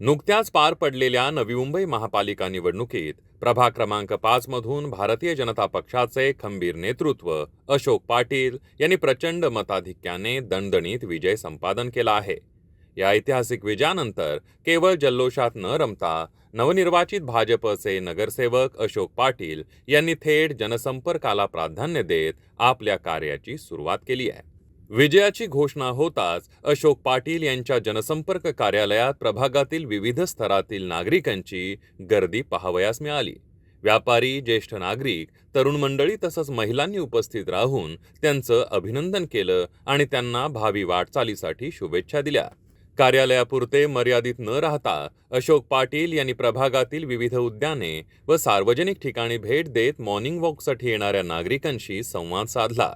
नुकत्याच पार पडलेल्या नवी मुंबई महापालिका निवडणुकीत प्रभाग क्रमांक पाच मधून भारतीय जनता पक्षाचे खंबीर नेतृत्व अशोक पाटील यांनी प्रचंड मताधिक्याने दणदणीत विजय संपादन केला आहे. या ऐतिहासिक विजयानंतर केवळ जल्लोषात न रमता नवनिर्वाचित भाजपचे नगरसेवक अशोक पाटील यांनी थेट जनसंपर्काला प्राधान्य देत आपल्या कार्याची सुरुवात केली आहे. विजयाची घोषणा होताच अशोक पाटील यांच्या जनसंपर्क कार्यालयात प्रभागातील विविध स्तरातील नागरिकांची गर्दी पाहावयास मिळाली. व्यापारी ज्येष्ठ नागरिक तरुण मंडळी तसंच महिलांनी उपस्थित राहून त्यांचं अभिनंदन केलं आणि त्यांना भावी वाटचालीसाठी शुभेच्छा दिल्या. कार्यालयापुरते मर्यादित न राहता अशोक पाटील यांनी प्रभागातील विविध उद्याने व सार्वजनिक ठिकाणी भेट देत मॉर्निंग वॉकसाठी येणाऱ्या नागरिकांशी संवाद साधला.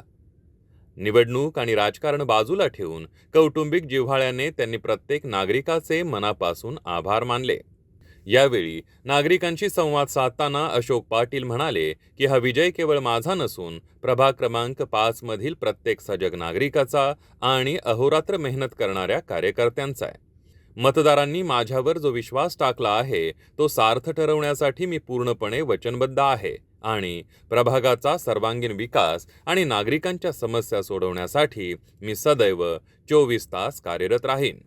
निवडणूक आणि राजकारण बाजूला ठेवून कौटुंबिक जिव्हाळ्याने त्यांनी प्रत्येक नागरिकाचे मनापासून आभार मानले. यावेळी नागरिकांशी संवाद साधताना अशोक पाटील म्हणाले की हा विजय केवळ माझा नसून प्रभाग क्रमांक पाच मधील प्रत्येक सजग नागरिकाचा आणि अहोरात्र मेहनत करणाऱ्या कार्यकर्त्यांचा आहे. मतदारांनी माझ्यावर जो विश्वास टाकला आहे तो सार्थ ठरवण्यासाठी मी पूर्णपणे वचनबद्ध आहे. आणि प्रभागाचा सर्वांगीण विकास आणि नागरिकांच्या समस्या सोडवण्यासाठी मी सदैव चोवीस तास कार्यरत राहीन.